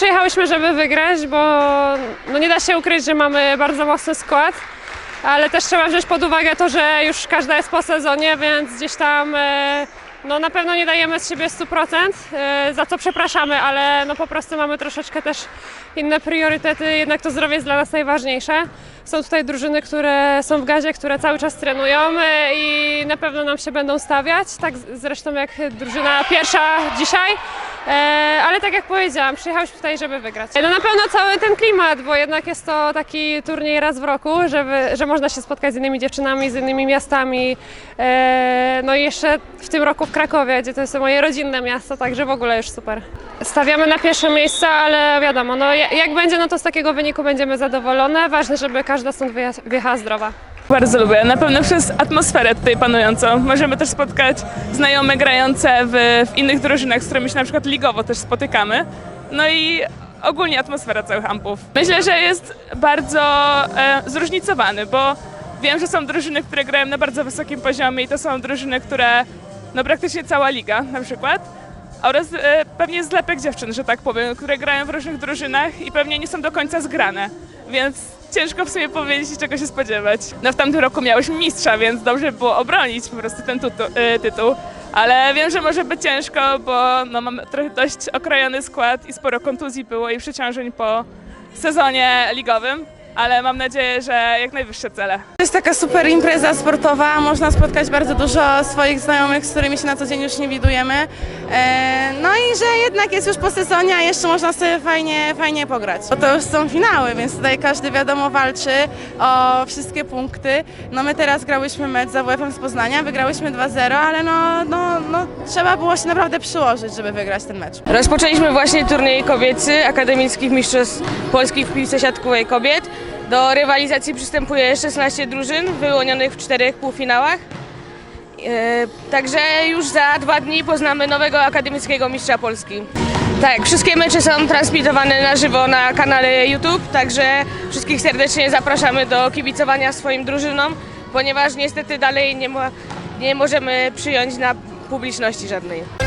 przyjechałyśmy, żeby wygrać, bo no nie da się ukryć, że mamy bardzo mocny skład, ale też trzeba wziąć pod uwagę to, że już każda jest po sezonie, więc gdzieś tam e, no na pewno nie dajemy z siebie 100%, e, za co przepraszamy, ale no po prostu mamy troszeczkę też inne priorytety, jednak to zdrowie jest dla nas najważniejsze. Są tutaj drużyny, które są w gazie, które cały czas trenują e, i na pewno nam się będą stawiać, tak zresztą jak drużyna pierwsza dzisiaj. E, ale tak jak powiedziałam, przyjechałyśmy tutaj, żeby wygrać. No na pewno cały ten klimat, bo jednak jest to taki turniej raz w roku, żeby, że można się spotkać z innymi dziewczynami, z innymi miastami. E, no i jeszcze w tym roku w Krakowie, gdzie to jest moje rodzinne miasto, także w ogóle już super. Stawiamy na pierwsze miejsce, ale wiadomo, no ja- jak będzie, no to z takiego wyniku będziemy zadowolone. Ważne, żeby każda stąd wyjechała zdrowa. Bardzo lubię, na pewno przez atmosferę tutaj panującą. Możemy też spotkać znajome grające w, w innych drużynach, z którymi się na przykład ligowo też spotykamy. No i ogólnie atmosfera całych ampów. Myślę, że jest bardzo e, zróżnicowany, bo wiem, że są drużyny, które grają na bardzo wysokim poziomie i to są drużyny, które, no praktycznie cała liga na przykład, oraz e, pewnie zlepek dziewczyn, że tak powiem, które grają w różnych drużynach i pewnie nie są do końca zgrane, więc ciężko w sumie powiedzieć, czego się spodziewać. No w tamtym roku miałyśmy mistrza, więc dobrze było obronić po prostu ten e, tytuł, ale wiem, że może być ciężko, bo no, mamy trochę dość okrojony skład i sporo kontuzji było i przeciążeń po sezonie ligowym, ale mam nadzieję, że jak najwyższe cele. To jest taka super impreza sportowa, można spotkać bardzo dużo swoich znajomych, z którymi się na co dzień już nie widujemy. E, No i że jednak jest już po sezonie, a jeszcze można sobie fajnie, fajnie pograć. Bo to już są finały, więc tutaj każdy wiadomo walczy o wszystkie punkty. No my teraz grałyśmy mecz z AWF-em z Poznania, wygrałyśmy 2-0, ale no, no, no trzeba było się naprawdę przyłożyć, żeby wygrać ten mecz. Rozpoczęliśmy właśnie turniej kobiecy Akademickich Mistrzostw Polskich w piłce siatkowej kobiet. Do rywalizacji przystępuje 16 drużyn wyłonionych w czterech półfinałach. E, Także już za dwa dni poznamy nowego akademickiego mistrza Polski. Tak, wszystkie mecze są transmitowane na żywo na kanale YouTube, także wszystkich serdecznie zapraszamy do kibicowania swoim drużynom, ponieważ niestety dalej nie, ma, nie możemy przyjąć na publiczności żadnej.